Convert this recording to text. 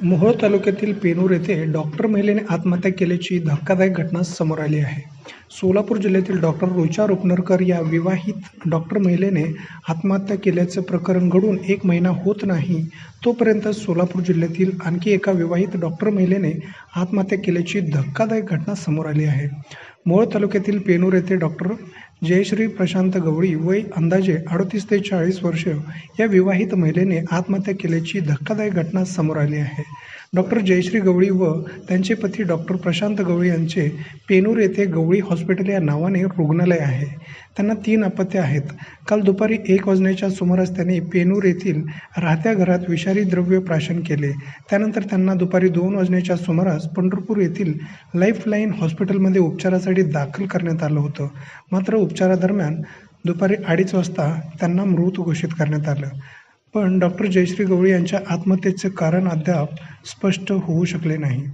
मोहोळ तालुक्यातील पेनूर येथे डॉक्टर महिलेने आत्महत्या केल्याची धक्कादायक घटना समोर आली आहे. सोलापूर जिल्ह्यातील डॉक्टर रुचा रुपनरकर या विवाहित डॉक्टर महिलेने आत्महत्या केल्याचं प्रकरण घडून एक महिना होत नाही तोपर्यंत सोलापूर जिल्ह्यातील आणखी एका विवाहित डॉक्टर महिलेने आत्महत्या केल्याची धक्कादायक घटना समोर आली आहे. मोहोळ तालुक्यातील पेनूर येथे डॉक्टर जयश्री प्रशांत गवळी वय अंदाजे अडतीस ते चाळीस वर्ष. या विवाहित महिलेने आत्महत्या केल्याची धक्कादायक घटना समोर आली आहे. डॉक्टर जयश्री गवळी व त्यांचे पती डॉक्टर प्रशांत गवळी यांचे पेनूर येथे गवळी हॉस्पिटल या नावाने रुग्णालय आहे. त्यांना तीन अपत्य आहेत. काल दुपारी एक वाजण्याच्या सुमारास त्यांनी पेनूर येथील राहत्या घरात विषारी द्रव्य प्राशन केले. त्यानंतर त्यांना दुपारी दोन वाजण्याच्या सुमारास पंढरपूर येथील लाईफलाईन हॉस्पिटलमध्ये उपचारासाठी दाखल करण्यात आलं होतं. मात्र उपचारादरम्यान दुपारी अडीच वाजता त्यांना मृत घोषित करण्यात आलं. पण डॉक्टर जयश्री गवळी यांच्या आत्महत्येचे कारण अद्याप स्पष्ट होऊ शकले नाही.